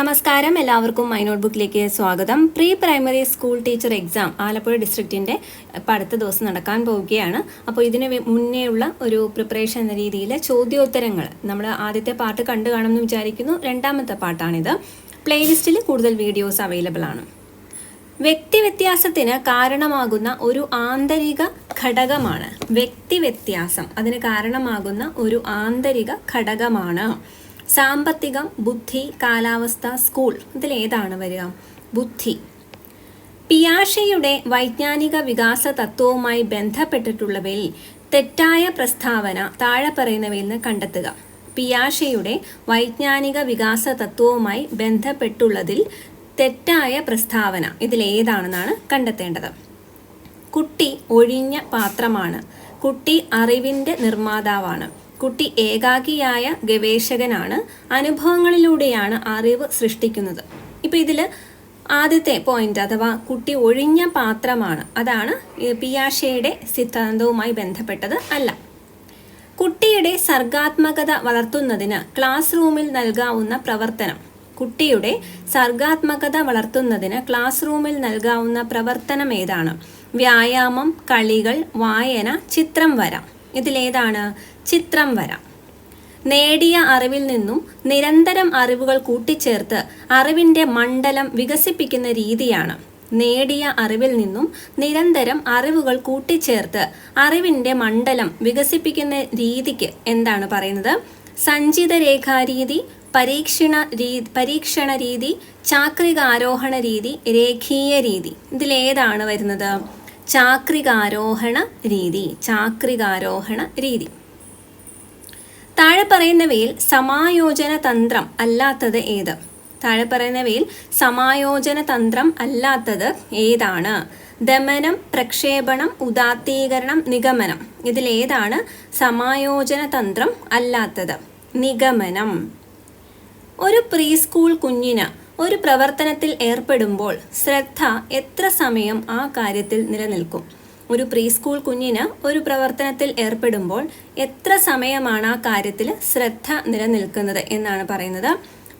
നമസ്കാരം. എല്ലാവർക്കും മൈ നോട്ട്ബുക്കിലേക്ക് സ്വാഗതം. Pre primary school teacher exam Alappuzha ഡിസ്ട്രിക്റ്റിന്റെ അടുത്ത ദിവസം നടക്കാൻ പോവുകയാണ്. അപ്പോൾ ഇതിന് മുന്നേയുള്ള ഒരു പ്രിപ്പറേഷൻ എന്ന രീതിയിൽ ചോദ്യോത്തരങ്ങൾ നമ്മൾ ആദ്യത്തെ പാട്ട് കണ്ടു കാണുമെന്ന് വിചാരിക്കുന്നു. രണ്ടാമത്തെ പാട്ടാണിത്. പ്ലേലിസ്റ്റിൽ കൂടുതൽ വീഡിയോസ് അവൈലബിൾ ആണ്. വ്യക്തിവ്യത്യാസത്തിന് കാരണമാകുന്ന ഒരു ആന്തരിക ഘടകമാണ് വ്യക്തിവ്യത്യാസം. അതിന് കാരണമാകുന്ന ഒരു ആന്തരിക ഘടകമാണ്. സാമ്പത്തികം ബുദ്ധി കാലാവസ്ഥ സ്കൂൾ ഇതിലേതാണ് വരിക. ബുദ്ധി. പിയാഷയുടെ വൈജ്ഞാനിക വികാസ തത്വവുമായി ബന്ധപ്പെട്ടിട്ടുള്ളവയിൽ തെറ്റായ പ്രസ്താവന താഴെ പറയുന്നവയിൽ നിന്ന് കണ്ടെത്തുക. പിയാഷയുടെ വൈജ്ഞാനിക വികാസ തത്വവുമായി ബന്ധപ്പെട്ടുള്ളതിൽ തെറ്റായ പ്രസ്താവന ഇതിലേതാണെന്നാണ് കണ്ടെത്തേണ്ടത്. കുട്ടി ഒഴിഞ്ഞ പാത്രമാണ്. കുട്ടി അറിവിന്റെ നിർമ്മാതാവാണ്. കുട്ടി ഏകാഗിയായ ഗവേഷകനാണ്. അനുഭവങ്ങളിലൂടെയാണ് അറിവ് സൃഷ്ടിക്കുന്നത്. ഇപ്പം ഇതിൽ ആദ്യത്തെ പോയിന്റ് അഥവാ കുട്ടി ഒഴിഞ്ഞ പാത്രമാണ്. അതാണ് പിയാഷയുടെ സിദ്ധാന്തവുമായി ബന്ധപ്പെട്ടത് അല്ല. കുട്ടിയുടെ സർഗാത്മകത വളർത്തുന്നതിന് ക്ലാസ് റൂമിൽ നൽകാവുന്ന പ്രവർത്തനം. കുട്ടിയുടെ സർഗാത്മകത വളർത്തുന്നതിന് ക്ലാസ് റൂമിൽ നൽകാവുന്ന പ്രവർത്തനം ഏതാണ്? വ്യായാമം കളികൾ വായന ചിത്രം വര. ഇതിലേതാണ് ചിത്രം വര. നേടിയ അറിവിൽ നിന്നും നിരന്തരം അറിവുകൾ കൂട്ടിച്ചേർത്ത് അറിവിന്റെ മണ്ഡലം വികസിപ്പിക്കുന്ന രീതിയാണ്. നേടിയ അറിവിൽ നിന്നും നിരന്തരം അറിവുകൾ കൂട്ടിച്ചേർത്ത് അറിവിന്റെ മണ്ഡലം വികസിപ്പിക്കുന്ന രീതിക്ക് എന്താണ് പറയുന്നത്? സഞ്ചിത രേഖാരീതി പരീക്ഷണ രീ പരീക്ഷണ രീതി ചാക്രികാരോഹണ രീതി രേഖീയ രീതി. ഇതിലേതാണ് വരുന്നത്? ചാക്രികാരോഹണ രീതി ചാക്രികാരോഹണ രീതി. താഴെ പറയുന്നവയിൽ സമായോജന തന്ത്രം അല്ലാത്തത് ഏത്? താഴെ പറയുന്നവയിൽ സമായോജന തന്ത്രം അല്ലാത്തത് ഏതാണ്? ദമനം പ്രക്ഷേപണം ഉദാത്തീകരണം നിഗമനം. ഇതിലേതാണ് സമായോജന തന്ത്രം അല്ലാത്തത്. നിഗമനം. ഒരു പ്രീ സ്കൂൾ കുഞ്ഞിന് ഒരു പ്രവർത്തനത്തിൽ ഏർപ്പെടുമ്പോൾ ശ്രദ്ധ എത്ര സമയം ആ കാര്യത്തിൽ നിലനിൽക്കും? ഒരു പ്രീ സ്കൂൾ കുഞ്ഞിന് ഒരു പ്രവർത്തനത്തിൽ ഏർപ്പെടുമ്പോൾ എത്ര സമയമാണ് ആ കാര്യത്തിൽ ശ്രദ്ധ നിലനിൽക്കുന്നത് എന്നാണ് പറയുന്നത്?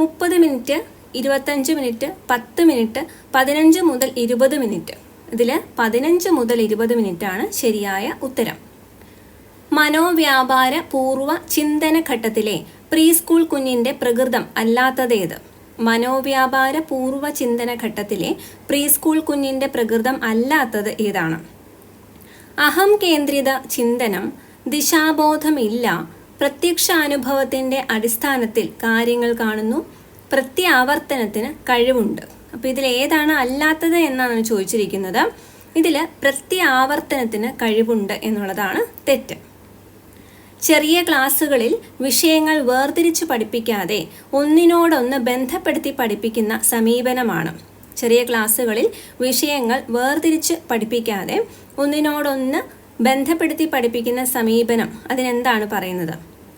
മുപ്പത് മിനിറ്റ് ഇരുപത്തഞ്ച് മിനിറ്റ് പത്ത് മിനിറ്റ് പതിനഞ്ച് മുതൽ ഇരുപത് മിനിറ്റ്. ഇതിൽ പതിനഞ്ച് മുതൽ ഇരുപത് മിനിറ്റാണ് ശരിയായ ഉത്തരം. മനോവ്യാപാര പൂർവ ചിന്തന ഘട്ടത്തിലെ പ്രീ സ്കൂൾ കുഞ്ഞിന്റെ പ്രകൃതം അല്ലാത്തതേത്? മനോവ്യാപാര പൂർവ ചിന്തന ഘട്ടത്തിലെ പ്രീ സ്കൂൾ കുഞ്ഞിന്റെ പ്രകൃതം അല്ലാത്തത് ഏതാണ്? അഹം കേന്ദ്രിത ചിന്തനം ദിശാബോധമില്ല. പ്രത്യക്ഷ അനുഭവത്തിന്റെ അടിസ്ഥാനത്തിൽ കാര്യങ്ങൾ കാണുന്നു. പ്രത്യാവർത്തനത്തിന് കഴിവുണ്ട്. അപ്പോൾ ഇതിൽ ഏതാണ് അല്ലാത്തത് എന്നാണ് ചോദിച്ചിരിക്കുന്നത്. ഇതിൽ പ്രത്യാവർത്തനത്തിന് കഴിവുണ്ട് എന്നുള്ളതാണ് തെറ്റ്. ചെറിയ ക്ലാസ്സുകളിൽ വിഷയങ്ങൾ വേർതിരിച്ച് പഠിപ്പിക്കാതെ ഒന്നിനോടൊന്ന് ബന്ധപ്പെടുത്തി പഠിപ്പിക്കുന്ന സമീപനമാണ്. ചെറിയ ക്ലാസ്സുകളിൽ വിഷയങ്ങൾ വേർതിരിച്ച് പഠിപ്പിക്കാതെ ഒന്നിനോടൊന്ന് ബന്ധപ്പെടുത്തി പഠിപ്പിക്കുന്ന സമീപനം അതിനെന്താണ് പറയുന്നത്?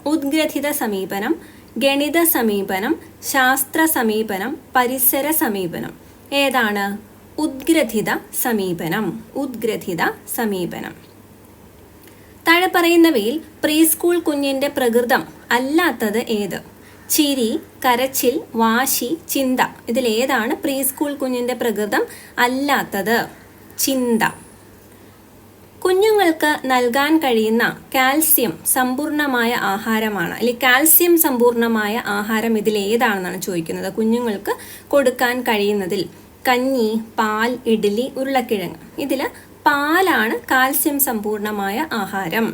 ഉദ്ഗ്രഥിത സമീപനം ഗണിത സമീപനം ശാസ്ത്ര സമീപനം പരിസര സമീപനം. ഏതാണ്? ഉദ്ഗ്രഥിത സമീപനം. ഉദ്ഗ്രഥിത സമീപനം. താഴെ പറയുന്നവയിൽ പ്രീ സ്കൂൾ കുഞ്ഞിന്റെ പ്രകൃതം അല്ലാത്തത് ഏത്? ചിരി കരച്ചിൽ വാശി ചിന്ത. ഇതിലേതാണ് പ്രീ സ്കൂൾ കുഞ്ഞിന്റെ പ്രകൃതം അല്ലാത്തത്. ചിന്ത. കുഞ്ഞുങ്ങൾക്ക് നൽകാൻ കഴിയുന്ന കാൽസ്യം സമ്പൂർണമായ ആഹാരമാണ്. അല്ലെങ്കിൽ കാൽസ്യം സമ്പൂർണമായ ആഹാരം ഇതിൽ ഏതാണെന്നാണ് ചോദിക്കുന്നത്? കുഞ്ഞുങ്ങൾക്ക് കൊടുക്കാൻ കഴിയുന്നതിൽ കഞ്ഞി പാൽ ഇഡ്ഡലി ഉരുളക്കിഴങ്ങ്. ഇതിൽ പാലാണ് കാൽസ്യം സമ്പൂർണമായ ആഹാരം.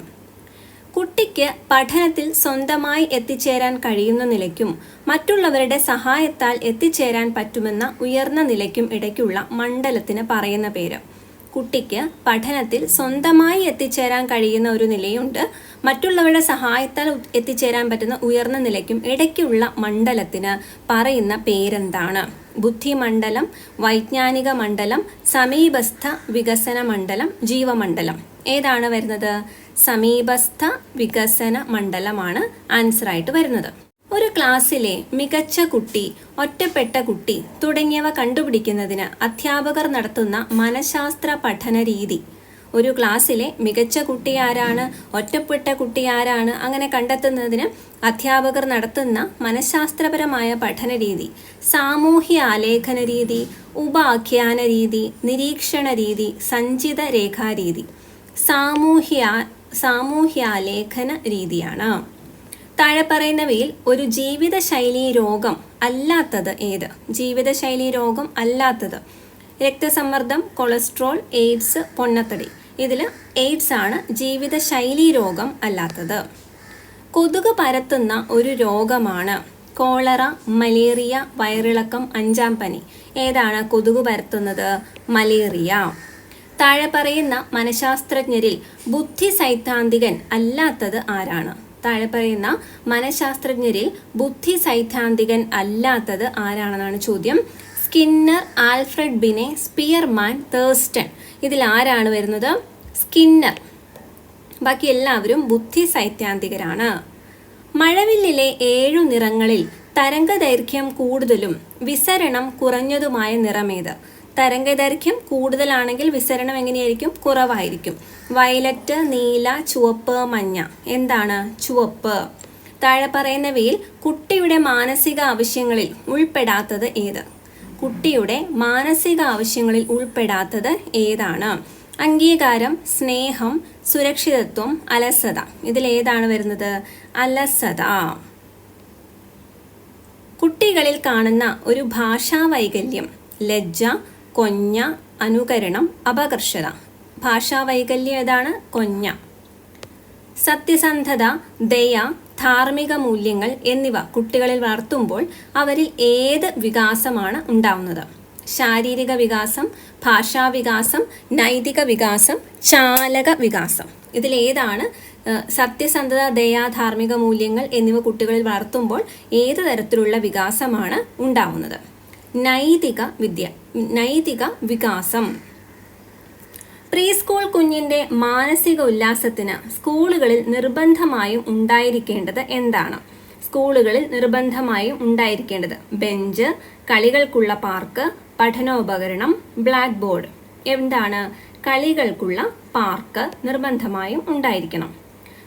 കുട്ടിക്ക് പഠനത്തിൽ സ്വന്തമായി എത്തിച്ചേരാൻ കഴിയുന്ന നിലയ്ക്കും മറ്റുള്ളവരുടെ സഹായത്താൽ എത്തിച്ചേരാൻ പറ്റുമെന്ന ഉയർന്ന നിലയ്ക്കും ഇടയ്ക്കുള്ള മണ്ഡലത്തിന് പറയുന്ന പേര്. കുട്ടിക്ക് പഠനത്തിൽ സ്വന്തമായി എത്തിച്ചേരാൻ കഴിയുന്ന ഒരു നിലയുണ്ട്. മറ്റുള്ളവരുടെ സഹായത്താൽ എത്തിച്ചേരാൻ പറ്റുന്ന ഉയർന്ന നിലയ്ക്കും ഇടയ്ക്കുള്ള മണ്ഡലത്തിന് പറയുന്ന പേരെന്താണ്? ബുദ്ധിമണ്ഡലം വൈജ്ഞാനിക മണ്ഡലം സമീപസ്ഥ വികസന മണ്ഡലം ജീവമണ്ഡലം. ഏതാണ് വരുന്നത്? സമീപസ്ഥ വികസന മണ്ഡലമാണ് ആൻസറായിട്ട് വരുന്നത്. ഒരു ക്ലാസ്സിലെ മികച്ച കുട്ടി ഒറ്റപ്പെട്ട കുട്ടി തുടങ്ങിയവ കണ്ടുപിടിക്കുന്നതിന് അധ്യാപകർ നടത്തുന്ന മനഃശാസ്ത്ര പഠന രീതി. ഒരു ക്ലാസ്സിലെ മികച്ച കുട്ടി ആരാണ് ഒറ്റപ്പെട്ട കുട്ടി ആരാണ് അങ്ങനെ കണ്ടെത്തുന്നതിന് അധ്യാപകർ നടത്തുന്ന മനഃശാസ്ത്രപരമായ പഠന രീതി. സാമൂഹ്യ ആലേഖന രീതി ഉപാഖ്യാന രീതി നിരീക്ഷണ രീതി സഞ്ചിത രേഖാരീതി സാമൂഹ്യ സാമൂഹ്യാലേഖന രീതിയാണ്. താഴെ പറയുന്നവയിൽ ഒരു ജീവിതശൈലി രോഗം അല്ലാത്തത് ഏത്? ജീവിതശൈലി രോഗം അല്ലാത്തത്. രക്തസമ്മർദ്ദം കൊളസ്ട്രോൾ എയ്ഡ്സ് പൊണ്ണത്തടി. ഇതിൽ എയ്ഡ്സ് ആണ് ജീവിതശൈലി രോഗം അല്ലാത്തത്. കൊതുക് പരത്തുന്ന ഒരു രോഗമാണ് കോളറ മലേറിയ വയറിളക്കം അഞ്ചാം പനി. ഏതാണ് കൊതുക് പരത്തുന്നത്? മലേറിയ. താഴെ പറയുന്ന മനഃശാസ്ത്രജ്ഞരിൽ ബുദ്ധി സൈദ്ധാന്തികൻ അല്ലാത്തത് ആരാണ്? താഴെ പറയുന്ന മനഃശാസ്ത്രജ്ഞരിൽ ബുദ്ധി സൈദ്ധാന്തികൻ അല്ലാത്തത് ആരാണെന്നാണ് ചോദ്യം? Skinner Alfred Binet Spearman Thurstone. ഇതിൽ ആരാണ് വരുന്നത്? സ്കിന്നർ. ബാക്കി എല്ലാവരും ബുദ്ധി സൈദ്ധാന്തികരാണ് മഴവില്ലിലെ ഏഴു നിറങ്ങളിൽ തരംഗദൈർഘ്യം കൂടുതലും വിസരണം കുറഞ്ഞതുമായ നിറമേത്. തരംഗദൈർഘ്യം കൂടുതലാണെങ്കിൽ വിസരണം എങ്ങനെയായിരിക്കും? കുറവായിരിക്കും. വയലറ്റ് നീല ചുവപ്പ് മഞ്ഞ. എന്താണ് ചുവപ്പ്? താഴെ പറയുന്നവയിൽ കുട്ടിയുടെ മാനസിക ആവശ്യങ്ങളിൽ ഉൾപ്പെടാത്തത് ഏത്? കുട്ടിയുടെ മാനസിക ആവശ്യങ്ങളിൽ ഉൾപ്പെടാത്തത് ഏതാണ്? അംഗീകാരം സ്നേഹം സുരക്ഷിതത്വം അലസത. ഇതിലേതാണ് വരുന്നത്? അലസത. കുട്ടികളിൽ കാണുന്ന ഒരു ഭാഷാ വൈകല്യം ലജ്ജ കൊഞ്ഞ അനുകരണം അപകർഷത. ഭാഷാവൈകല്യം ഏതാണ്? കൊഞ്ഞ. സത്യസന്ധത ദയ ധാർമ്മിക മൂല്യങ്ങൾ എന്നിവ കുട്ടികളിൽ വളർത്തുമ്പോൾ അവരിൽ ഏത് വികാസമാണ് ഉണ്ടാവുന്നത്? ശാരീരിക വികാസം ഭാഷാ വികാസം നൈതിക വികാസം ചാലക വികാസം. ഇതിലേതാണ് സത്യസന്ധത ദയ ധാർമ്മിക മൂല്യങ്ങൾ എന്നിവ കുട്ടികളിൽ വളർത്തുമ്പോൾ ഏത് തരത്തിലുള്ള വികാസമാണ് ഉണ്ടാവുന്നത്? നൈതിക വിദ്യ നൈതിക വികാസം. പ്രീ സ്കൂൾ കുഞ്ഞിന്റെ മാനസിക ഉല്ലാസത്തിന് സ്കൂളുകളിൽ നിർബന്ധമായും ഉണ്ടായിരിക്കേണ്ടത് എന്താണ്? സ്കൂളുകളിൽ നിർബന്ധമായും ഉണ്ടായിരിക്കേണ്ടത് ബെഞ്ച് കളികൾക്കുള്ള പാർക്ക് പഠനോപകരണം ബ്ലാക്ക് ബോർഡ്. എന്താണ്? കളികൾക്കുള്ള പാർക്ക് നിർബന്ധമായും ഉണ്ടായിരിക്കണം.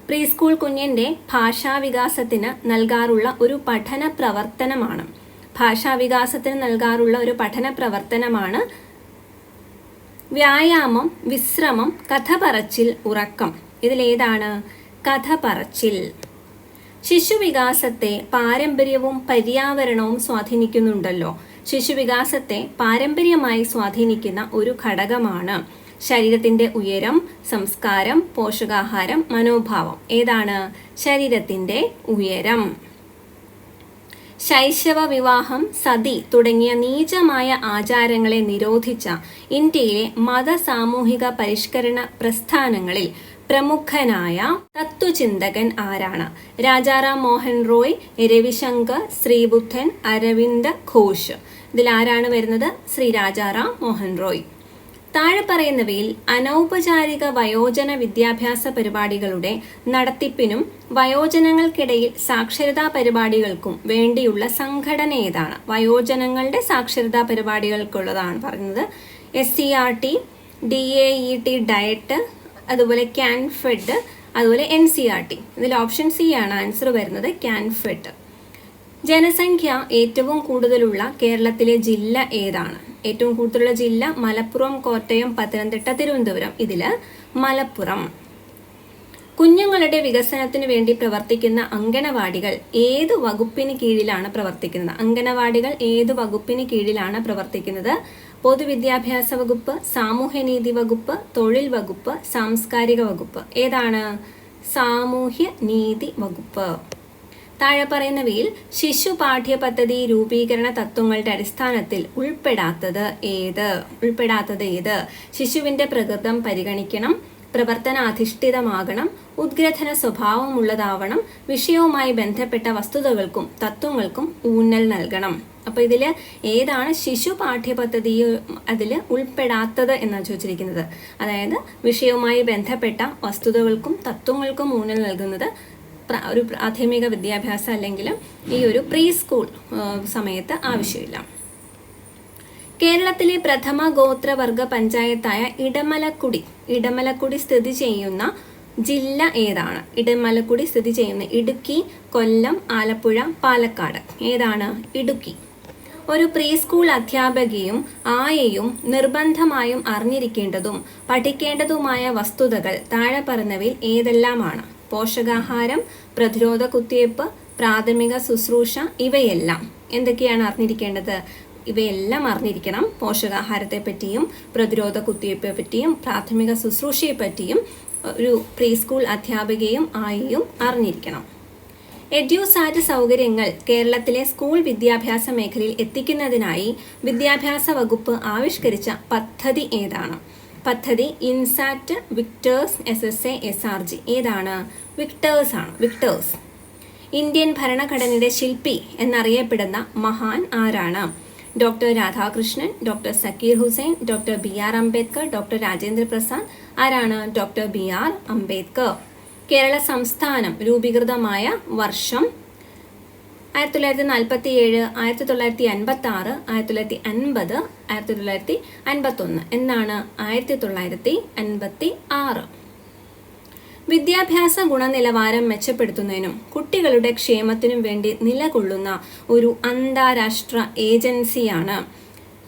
പ്രീ സ്കൂൾ കുഞ്ഞിന്റെ ഭാഷാവികാസത്തിന് നൽകാറുള്ള ഒരു പഠന പ്രവർത്തനമാണ് ഭാഷാവികാസത്തിന് നൽകാറുള്ള ഒരു പഠന പ്രവർത്തനമാണ് വ്യായാമം വിശ്രമം കഥ പറച്ചിൽ ഉറക്കം. ഇതിലേതാണ് കഥ പറച്ചിൽ ശിശുവികാസത്തെ പാരമ്പര്യവും പര്യാവരണവും സ്വാധീനിക്കുന്നുണ്ടല്ലോ. ശിശുവികാസത്തെ പാരമ്പര്യമായി സ്വാധീനിക്കുന്ന ഒരു ഘടകമാണ് ശരീരത്തിന്റെ ഉയരം സംസ്കാരം പോഷകാഹാരം മനോഭാവം. ഏതാണ്? ശരീരത്തിന്റെ ഉയരം. ശൈശവ വിവാഹം സതി തുടങ്ങിയ നീചമായ ആചാരങ്ങളെ നിരോധിച്ച ഇന്ത്യയിലെ മത സാമൂഹിക പരിഷ്കരണ പ്രസ്ഥാനങ്ങളിൽ പ്രമുഖനായ തത്വചിന്തകൻ ആരാണ്? രാജാറാം മോഹൻ റോയ് രവിശങ്കർ ശ്രീബുദ്ധൻ അരവിന്ദ് ഘോഷ്. ഇതിൽ ആരാണ് വരുന്നത്? ശ്രീ രാജാറാം മോഹൻ റോയ്. താഴെ പറയുന്നവയിൽ അനൗപചാരിക വയോജന വിദ്യാഭ്യാസ പരിപാടികളുടെ നടത്തിപ്പിനും വയോജനങ്ങൾക്കിടയിൽ സാക്ഷരതാ പരിപാടികൾക്കും വേണ്ടിയുള്ള സംഘടന ഏതാണ്? വയോജനങ്ങളുടെ സാക്ഷരതാ പരിപാടികൾക്കുള്ളതാണ് പറയുന്നത് S C R T D A E T DIET അതുപോലെ ക്യാൻഫെഡ് അതുപോലെ എൻ സി ആർ ടി ഇതിൽ ഓപ്ഷൻ സി ആണ്. ആൻസർ വരുന്നത് ക്യാൻ ഫെഡ്. ജനസംഖ്യ ഏറ്റവും കൂടുതലുള്ള കേരളത്തിലെ ജില്ല ഏതാണ്? ഏറ്റവും കൂടുതലുള്ള ജില്ല മലപ്പുറം കോട്ടയം പത്തനംതിട്ട തിരുവനന്തപുരം. ഇതിൽ മലപ്പുറം. കുഞ്ഞുങ്ങളുടെ വികസനത്തിന് വേണ്ടി പ്രവർത്തിക്കുന്ന അങ്കണവാടികൾ ഏത് വകുപ്പിന് കീഴിലാണ് പ്രവർത്തിക്കുന്നത്? അങ്കണവാടികൾ ഏത് വകുപ്പിന് കീഴിലാണ് പ്രവർത്തിക്കുന്നത്? പൊതുവിദ്യാഭ്യാസ വകുപ്പ് സാമൂഹ്യനീതി വകുപ്പ് തൊഴിൽ വകുപ്പ് സാംസ്കാരിക വകുപ്പ്. ഏതാണ്? സാമൂഹ്യ നീതി വകുപ്പ്. താഴെ പറയുന്നവയിൽ ശിശു പാഠ്യപദ്ധതി രൂപീകരണ തത്വങ്ങളുടെ അടിസ്ഥാനത്തിൽ ഉൾപ്പെടാത്തത് ഏത്? ഉൾപ്പെടാത്തത് ഏത്? ശിശുവിന്റെ പ്രകൃതം പരിഗണിക്കണം പ്രവർത്തനാധിഷ്ഠിതമാകണം ഉദ്ഗ്രഥന സ്വഭാവമുള്ളതാവണം വിഷയവുമായി ബന്ധപ്പെട്ട വസ്തുതകൾക്കും തത്വങ്ങൾക്കും ഊന്നൽ നൽകണം. അപ്പോൾ ഇതിൽ ഏതാണ് ശിശു പാഠ്യപദ്ധതി അതിൽ ഉൾപ്പെടാത്തത് എന്നാണ് ചോദിച്ചിരിക്കുന്നത്. അതായത് വിഷയവുമായി ബന്ധപ്പെട്ട വസ്തുതകൾക്കും തത്വങ്ങൾക്കും ഊന്നൽ നൽകുന്നത് ഒരു പ്രാഥമിക വിദ്യാഭ്യാസം അല്ലെങ്കിൽ ഈ ഒരു പ്രീ സ്കൂൾ സമയത്ത് ആവശ്യമില്ല. കേരളത്തിലെ പ്രഥമ ഗോത്രവർഗ പഞ്ചായത്തായ ഇടമലക്കുടി ഇടമലക്കുടി സ്ഥിതി ചെയ്യുന്ന ജില്ല ഏതാണ്? ഇടമലക്കുടി സ്ഥിതി ചെയ്യുന്ന ഇടുക്കി കൊല്ലം ആലപ്പുഴ പാലക്കാട്. ഏതാണ്? ഇടുക്കി. ഒരു പ്രീ സ്കൂൾ അധ്യാപകയും ആയയും നിർബന്ധമായും അറിഞ്ഞിരിക്കേണ്ടതും പഠിക്കേണ്ടതുമായ വസ്തുതകൾ താഴെ പറഞ്ഞവയിൽ ഏതെല്ലാമാണ്? പോഷകാഹാരം പ്രതിരോധ കുത്തിവയ്പ്പ് പ്രാഥമിക ശുശ്രൂഷ ഇവയെല്ലാം. എന്തൊക്കെയാണ് അറിഞ്ഞിരിക്കേണ്ടത്? ഇവയെല്ലാം അറിഞ്ഞിരിക്കണം. പോഷകാഹാരത്തെ പറ്റിയും പ്രതിരോധ കുത്തിവയ്പ്പെ പറ്റിയും പ്രാഥമിക ശുശ്രൂഷയെ പറ്റിയും ഒരു പ്രീ സ്കൂൾ അധ്യാപികയും ആയിയും അറിഞ്ഞിരിക്കണം. എഡ്യൂസാറ്റ് സൗകര്യങ്ങൾ കേരളത്തിലെ സ്കൂൾ വിദ്യാഭ്യാസ മേഖലയിൽ എത്തിക്കുന്നതിനായി വിദ്യാഭ്യാസ വകുപ്പ് ആവിഷ്കരിച്ച പദ്ധതി ഏതാണ്? പദ്ധതി INSAT Victers S S A S R G ഏതാണ്? വിക്ടേഴ്സ് ആണ്. വിക്ടേഴ്സ്. ഇന്ത്യൻ ഭരണഘടനയുടെ ശില്പി എന്നറിയപ്പെടുന്ന മഹാൻ ആരാണ്? Doctor Radhakrishnan doctor Zakir Hussain doctor B R Ambedkar doctor Rajendra Prasad. ആരാണ്? Doctor B R Ambedkar. Kerala സംസ്ഥാനം രൂപീകൃതമായ വർഷം ആയിരത്തി തൊള്ളായിരത്തി നാൽപ്പത്തി ഏഴ് ആയിരത്തി തൊള്ളായിരത്തി അൻപത്തി ആറ് ആയിരത്തി തൊള്ളായിരത്തി അൻപത് ആയിരത്തി തൊള്ളായിരത്തി അൻപത്തൊന്ന് എന്നാണ് ആയിരത്തി തൊള്ളായിരത്തി അൻപത്തി ആറ് വിദ്യാഭ്യാസ ഗുണനിലവാരം മെച്ചപ്പെടുത്തുന്നതിനും കുട്ടികളുടെ ക്ഷേമത്തിനും വേണ്ടി നിലകൊള്ളുന്ന ഒരു അന്താരാഷ്ട്ര ഏജൻസിയാണ്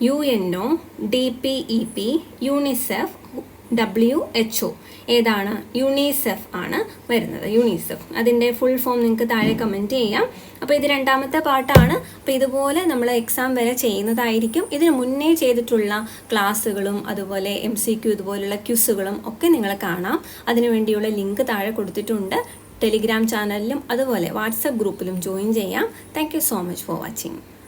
U N O D P E P UNICEF W H O ഏതാണ്? യുണിസെഫ് ആണ് വരുന്നത്. യുണിസെഫ് അതിന്റെ ഫുൾ ഫോം നിങ്ങൾക്ക് താഴെ കമന്റ് ചെയ്യാം. അപ്പോൾ ഇത് രണ്ടാമത്തെ പാട്ടാണ്. അപ്പോൾ ഇതുപോലെ നമ്മൾ എക്സാം വരെ ചെയ്യുന്നതായിരിക്കും. ഇതിന് മുന്നേ ചെയ്തിട്ടുള്ള ക്ലാസ്സുകളും അതുപോലെ എം സി ക്യു ഇതുപോലുള്ള ക്യൂസുകളും ഒക്കെ നിങ്ങൾ കാണാം. അതിനുവേണ്ടിയുള്ള ലിങ്ക് താഴെ കൊടുത്തിട്ടുണ്ട്. ടെലിഗ്രാം ചാനലിലും അതുപോലെ വാട്സപ്പ് ഗ്രൂപ്പിലും ജോയിൻ ചെയ്യാം. Thank so much for watching